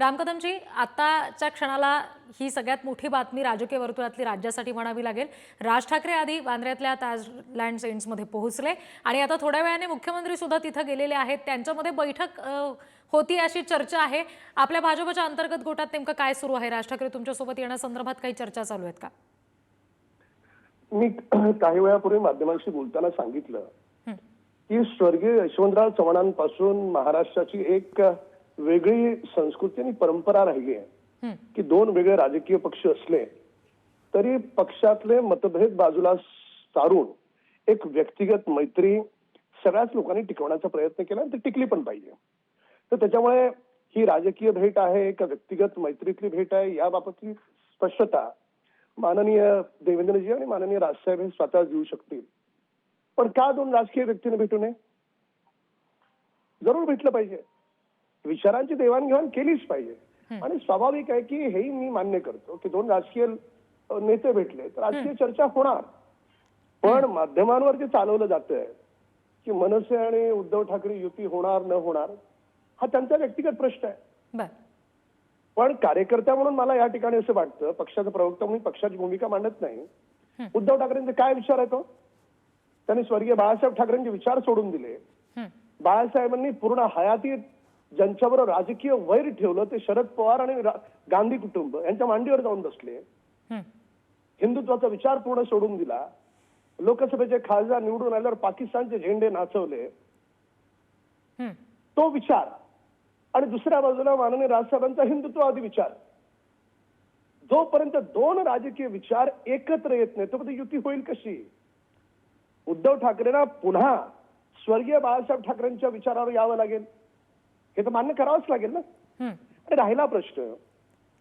रामकदमजी आताच्या क्षणाला ही सगळ्यात मोठी बातमी राजकीय वर्तुळातली राज्यासाठी म्हणावी लागेल. राज ठाकरे आधी वांद्र्यातल्या ताजलँड सेंट्समध्ये पोहोचले आणि आता थोड्या वेळाने मुख्यमंत्री सुद्धा तिथं गेलेले आहेत. त्यांच्यामध्ये बैठक होती अशी चर्चा आहे. आपल्या भाजपच्या अंतर्गत गोटात नेमकं काय सुरू आहे? राज ठाकरे तुमच्यासोबत येण्यासंदर्भात काही चर्चा चालू आहेत का? मी काही वेळापूर्वी माध्यमांशी बोलताना सांगितलं. की स्वर्गीय यशवंतराव चव्हाणांपासून महाराष्ट्राची एक वेगळी संस्कृती आणि परंपरा राहिली आहे. की दोन वेगळे राजकीय पक्ष असले तरी पक्षातले मतभेद बाजूला सारून एक व्यक्तिगत मैत्री सगळ्याच लोकांनी टिकवण्याचा प्रयत्न केला आणि ती टिकली पण पाहिजे. तर त्याच्यामुळे ही राजकीय भेट आहे का व्यक्तिगत मैत्रीतली भेट आहे याबाबतची स्पष्टता माननीय देवेंद्रजी आणि माननीय राजसाहेब हे स्वतः देऊ शकतील. पण का दोन राजकीय व्यक्तीने भेटू नये? जरूर भेटलं पाहिजे. विचारांची देवाणघेवाण केलीच पाहिजे. आणि स्वाभाविक आहे की हेही मी मान्य करतो की दोन राजकीय नेते भेटले तर राजकीय चर्चा होणार. पण माध्यमांवर जे चालवलं जातंय की मनसे आणि उद्धव ठाकरे युती होणार न होणार हा त्यांचा व्यक्तिगत प्रश्न आहे. पण कार्यकर्ता म्हणून मला या ठिकाणी असं वाटतं पक्षाचा प्रवक्ता म्हणून पक्षाची भूमिका मांडत नाही. हं. उद्धव ठाकरेंचे काय विचार आहे तो त्यांनी स्वर्गीय बाळासाहेब ठाकरेंचे विचार सोडून दिले. हं. बाळासाहेबांनी पूर्ण हयातीत ज्यांच्याबरोबर राजकीय वैर ठेवलं ते शरद पवार आणि गांधी कुटुंब यांच्या मांडीवर जाऊन बसले. हिंदुत्वाचा विचार पूर्ण सोडून दिला. लोकसभेचे खासदार निवडून आल्यावर पाकिस्तानचे झेंडे नाचवले. तो विचार आणि दुसऱ्या बाजूला माननीय राजसाहेबांचा हिंदुत्ववादी विचार. जोपर्यंत दोन राजकीय विचार एकत्र येत नाही तोपर्यंत युती होईल कशी? उद्धव ठाकरेंना पुन्हा स्वर्गीय बाळासाहेब ठाकरेंच्या विचारावर यावं लागेल. हे तर मान्य करावंच लागेल ना. राहिला प्रश्न.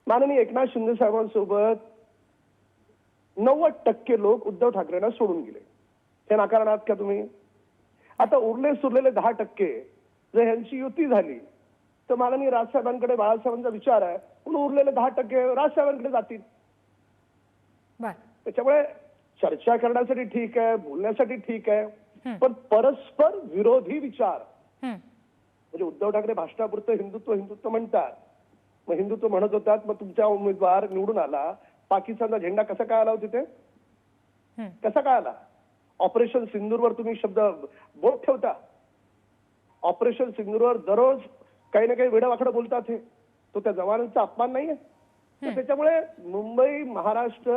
माननीय एकनाथ शिंदे साहेबांसोबत नव्वद टक्के लोक उद्धव ठाकरेंना सोडून गेले. हे नाकारणार का तुम्ही? आता उरले सुरलेले दहा टक्के जर ह्यांची युती झाली तर माननीय राजसाहेबांकडे बाळासाहेबांचा विचार आहे. म्हणून उरलेले दहा टक्के राजसाहेबांकडे जातील. त्याच्यामुळे चर्चा करण्यासाठी ठीक आहे बोलण्यासाठी ठीक आहे. पण परस्पर विरोधी विचार. म्हणजे उद्धव ठाकरे भाषणापुरतं हिंदुत्व हिंदुत्व म्हणतात. मग हिंदुत्व म्हणत होतात मग तुमचा उमेदवार निवडून आला. पाकिस्तानचा झेंडा कसा काय आला हो तिथे. कसा काय आला? ऑपरेशन सिंदूरवर तुम्ही शब्द बोट ठेवता. ऑपरेशन सिंदूरवर दररोज काही ना काही वेडावाकडं बोलतात हे. तो त्या जवानांचा अपमान नाहीये. तर त्याच्यामुळे मुंबई महाराष्ट्र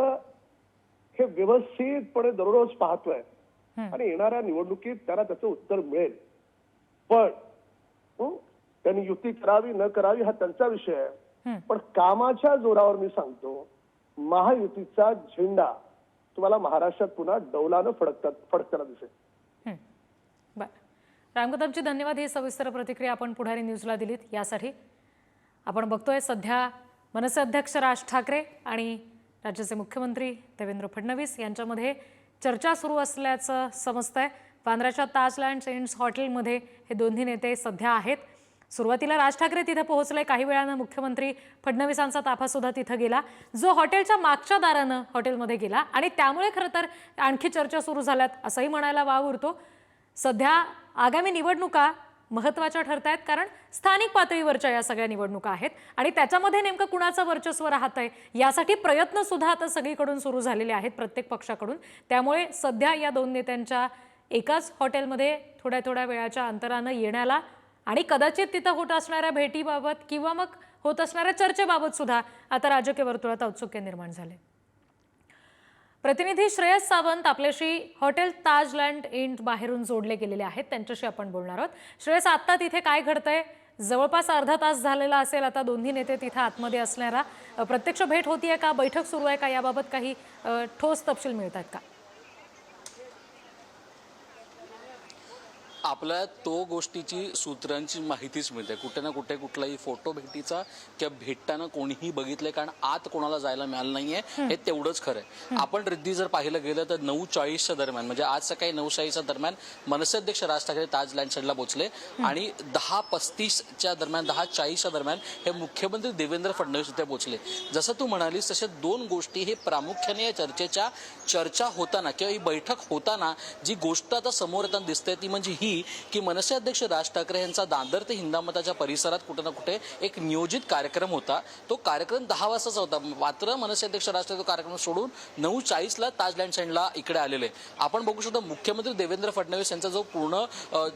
हे व्यवस्थितपणे दररोज पाहतोय. आणि येणाऱ्या निवडणुकीत त्याला त्याचं उत्तर मिळेल. पण त्यांनी युती करावी न करावी हा त्यांचा विषय आहे. पण कामाच्या जोरावर मी सांगतो महायुतीचा झेंडा तुम्हाला महाराष्ट्रात पुन्हा डौलानं फडकतात फडकताना दिसेल. रामकदमजी धन्यवाद. ही सविस्तर प्रतिक्रिया आपण पुढारी न्यूजला दिलीत. यासाठी आपण बघतोय सध्या मनसे अध्यक्ष राज ठाकरे आणि राज्याचे मुख्यमंत्री देवेंद्र फडणवीस यांच्यामध्ये चर्चा सुरू असल्याचं समजतंय. बांद्राच्या ताजलँड सेंट्स हॉटेलमध्ये हे दोन्ही नेते सध्या आहेत. सुरुवातीला राज ठाकरे तिथे पोहोचले. काही वेळानं मुख्यमंत्री फडणवीसांचा ताफासुद्धा तिथं गेला. जो हॉटेलच्या मागच्या दारानं हॉटेलमध्ये गेला आणि त्यामुळे खरं तर आणखी चर्चा सुरू झाल्यात असंही म्हणायला वाव उरतो. सध्या आगामी निवडणुका महत्त्वाच्या ठरत आहेत कारण स्थानिक पातळीवरच्या या सगळ्या निवडणुका आहेत आणि त्याच्यामध्ये नेमकं कुणाचं वर्चस्व राहत आहे यासाठी प्रयत्नसुद्धा आता सगळीकडून सुरू झालेले आहेत प्रत्येक पक्षाकडून. त्यामुळे सध्या या दोन नेत्यांच्या एकाच हॉटेलमध्ये थोड्या थोड्या वेळाच्या अंतरानं येण्याला आणि कदाचित तिथं होत असणाऱ्या भेटीबाबत किंवा मग होत असणाऱ्या चर्चेबाबत सुद्धा आता राजकीय वर्तुळात औत्सुक्य निर्माण झाले. प्रतिनिधी श्रेयस सावंत आपल्याशी हॉटेल ताजलँड इंट बाहेरून जोडले गेलेले आहेत. त्यांच्याशी आपण बोलणार आहोत. श्रेयस आत्ता तिथे काय घडतंय? जवळपास अर्धा तास झालेला असेल. आता दोन्ही नेते तिथे आतमध्ये असणारा प्रत्यक्ष भेट होतीये का? बैठक सुरू आहे का? याबाबत काही ठोस तपशील मिळतात का? आपल्या तो गोष्टीची सूत्रांची माहितीच मिळते. कुठे ना कुठे कुठलाही फोटो भेटीचा किंवा भेटताना कोणीही बघितलंय कारण आत कोणाला जायला मिळालं नाहीये हे. तेवढंच खरं आहे. आपण रिद्धी जर पाहिलं गेलं तर नऊ चाळीसच्या दरम्यान म्हणजे आज सकाळी नऊ चाळीसच्या दरम्यान मनसे अध्यक्ष राज ठाकरे ताज लँडसाईडला पोहोचले आणि दहा पस्तीसच्या दरम्यान दहा चाळीसच्या दरम्यान हे मुख्यमंत्री देवेंद्र फडणवीस इथे पोहोचले. जसं तू म्हणालीस तसे दोन गोष्टी हे प्रामुख्याने या चर्चेच्या चर्चा होताना किंवा ही बैठक होताना जी गोष्ट आता समोर येताना दिसते ती म्हणजे ही. ही की मनसे अध्यक्ष राज ठाकरे यांचा दादर ते हिंदामताच्या परिसरात कुठे ना कुठे एक नियोजित कार्यक्रम होता. तो कार्यक्रम दहा वाजताचा होता. मात्र मनसे अध्यक्ष राज ठाकरे तो कार्यक्रम सोडून नऊ चाळीसला ताजलँड सँडला इकडे आलेले. आपण बघू शकतो मुख्यमंत्री देवेंद्र फडणवीस यांचा जो पूर्ण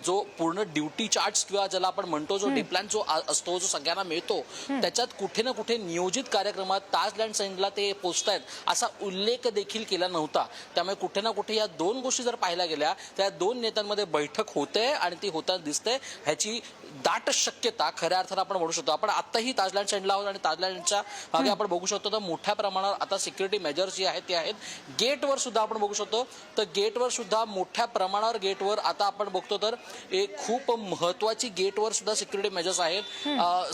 जो पूर्ण ड्युटी चार्ट किंवा ज्याला आपण म्हणतो जो डे प्लॅन जो असतो जो सगळ्यांना मिळतो त्याच्यात कुठे ना कुठे नियोजित कार्यक्रमात ताजलँड सँडला ते पोचतायत असा उल्लेख देखील केला नव्हता. त्यामुळे कुठे ना कुठे या दोन गोष्टी जर पाहायला गेल्या त्या दोन नेत्यांमध्ये बैठक होते. होते आणि ती होताना दिसते ह्याची दाट शक्यता खऱ्या अर्थानं आपण म्हणू शकतो. आपण आताही ताजलँड सँडला आहोत आणि ताजलँडच्या मागे आपण बघू शकतो. तर मोठ्या प्रमाणावर आता सिक्युरिटी मेजर्स जे आहेत ते आहेत. गेटवर सुद्धा आपण बघू शकतो. तर गेटवर सुद्धा मोठ्या प्रमाणावर गेटवर आता आपण बघतो तर एक खूप महत्वाची गेटवर सुद्धा सिक्युरिटी मेजर्स आहेत.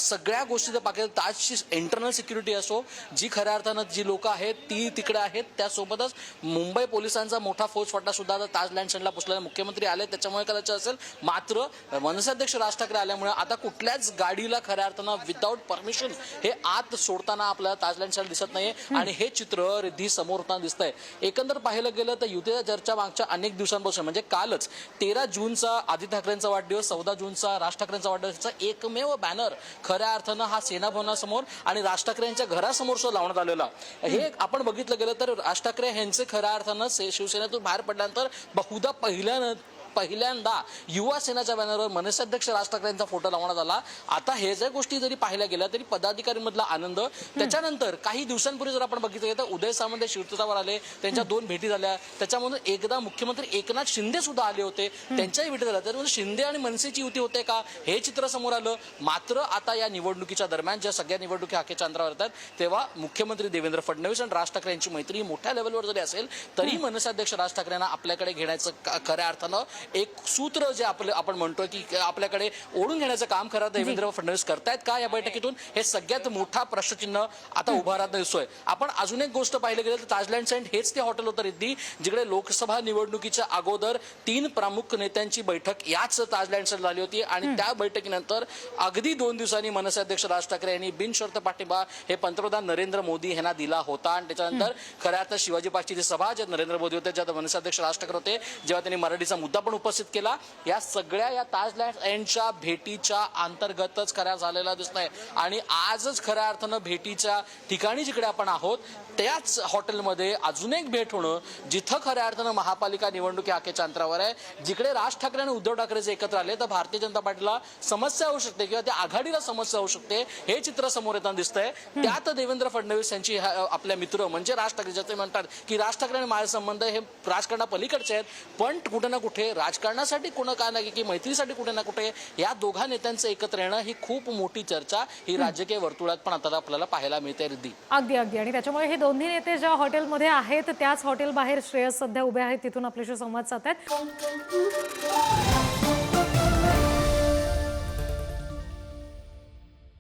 सगळ्या गोष्टी जर पाहिजे ताजची इंटरनल सिक्युरिटी असो जी खऱ्या अर्थानं जी लोक आहेत ती तिकडे आहेत. त्यासोबतच मुंबई पोलिसांचा मोठा फौजफाटा सुद्धा आता ताज लँड सँडला पोचलेला मुख्यमंत्री आले त्याच्यामुळे कदाचित असेल. मात्र मनसाध्यक्ष राज ठाकरे आल्यामुळे आता कुठल्याच गाडीला खऱ्या अर्थानं विदाऊट परमिशन हे आत सोडताना आपल्याला ताजलँड सँड दिसत नाहीये. आणि हे चित्र रिद्धी समोर होताना दिसतंय. एकंदर पाहिलं गेलं तर युतीच्या चर्चा मागच्या अनेक दिवसांपासून म्हणजे कालच तेरा जूनचा आदित्य ठाकरेंचा वाढदिवस चौदा जूनचा राज ठाकरेंचा वाढदिवसचा एकमेव बॅनर खऱ्या अर्थानं हा सेना भवनासमोर आणि राज ठाकरे यांच्या घरासमोर सुद्धा लावण्यात आलेला. हे आपण बघितलं गेलं तर राज ठाकरे यांचे खऱ्या अर्थानं शिवसेनेतून बाहेर पडल्यानंतर बहुधा पहिल्यानं पहिल्यांदा युवा सेनाच्या बॅनरवर मनसाध्यक्ष राज ठाकरे यांचा फोटो लावण्यात आला. आता हे जर गोष्टी जरी पाहायला गेल्या तरी पदाधिकाऱ्यांमधला आनंद त्याच्यानंतर काही दिवसांपूर्वी जर आपण बघितलं तर उदय सामंत शिवसेनावर आले त्यांच्या दोन भेटी झाल्या. त्याच्यामधून एकदा मुख्यमंत्री एकनाथ शिंदे सुद्धा आले होते. त्यांच्याही भेटी झाल्या. त्याच्यामध्ये शिंदे आणि मनसेची युती होते का? हे चित्र समोर आलं. मात्र आता या निवडणुकीच्या दरम्यान ज्या सगळ्या निवडणुकी हाकेच्या अंतरावर येतात तेव्हा मुख्यमंत्री देवेंद्र फडणवीस आणि राज ठाकरे यांची मैत्री मोठ्या लेवलवर जरी असेल तरी मनसाध्यक्ष राज ठाकरेंना आपल्याकडे घेण्याचं खऱ्या अर्थानं एक सूत्र जे आपलं आपण म्हणतोय की आपल्याकडे ओढून घेण्याचं काम खरं देवेंद्र फडणवीस करतायत का या बैठकीतून? हे सगळ्यात मोठा प्रश्नचिन्ह आता उभा राहत दिसतोय. आपण अजून एक गोष्ट पाहिलं गेलं तर ताजलँड सँड हेच ते हॉटेल होतं रिद्धी जिकडे लोकसभा निवडणुकीच्या अगोदर तीन प्रमुख नेत्यांची बैठक याच ताजलँड सँड झाली होती. आणि त्या बैठकीनंतर अगदी दोन दिवसांनी मनसे अध्यक्ष राज ठाकरे यांनी बिनशर्त पाठिंबा हे पंतप्रधान नरेंद्र मोदी यांना दिला होता. आणि त्याच्यानंतर खऱ्या अर्थात शिवाजी पार्कची सभा ज्यात नरेंद्र मोदी होते ज्यात मनसे अध्यक्ष राज ठाकरे होते जेव्हा त्यांनी मराठीचा मुद्दा पण उपस्थित केला. या सगळ्या या ताजलँड एंडच्या भेटीच्या अंतर्गतच खऱ्या झालेला दिसतंय. आणि आजच खऱ्या अर्थानं भेटीच्या ठिकाणी जिकडे आपण आहोत त्याच हॉटेलमध्ये अजून एक भेट होणं जिथं खऱ्या अर्थानं महापालिका निवडणुकी हाकेच्या अंतरावर आहे. जिकडे राज ठाकरे आणि उद्धव ठाकरे जे एकत्र आले तर भारतीय जनता पार्टीला समस्या होऊ शकते किंवा त्या आघाडीला समस्या होऊ शकते हे चित्र समोर येताना दिसतंय. त्यात देवेंद्र फडणवीस यांची आपल्या मित्र म्हणजे राज ठाकरे ज्याचे म्हणतात की राज ठाकरे आणि माझे संबंध हे राजकारणापलीकडचे आहेत पण कुठे ना कुठे राजकारणासाठी कुणा काय नाही की मैत्रीसाठी कुठे ना कुठे या दोघा नेत्यांचं एकत्र येणं ही खूप मोठी चर्चा ही राजकीय वर्तुळात पण आता आपल्याला पाहायला मिळते रिद्धी. अगदी अगदी. आणि त्याच्यामुळे हे दोन्ही नेते ज्या हॉटेलमध्ये आहेत त्याच हॉटेल बाहेर श्रेयस सध्या उभे आहेत तिथून आपल्याशी संवाद साधतायत.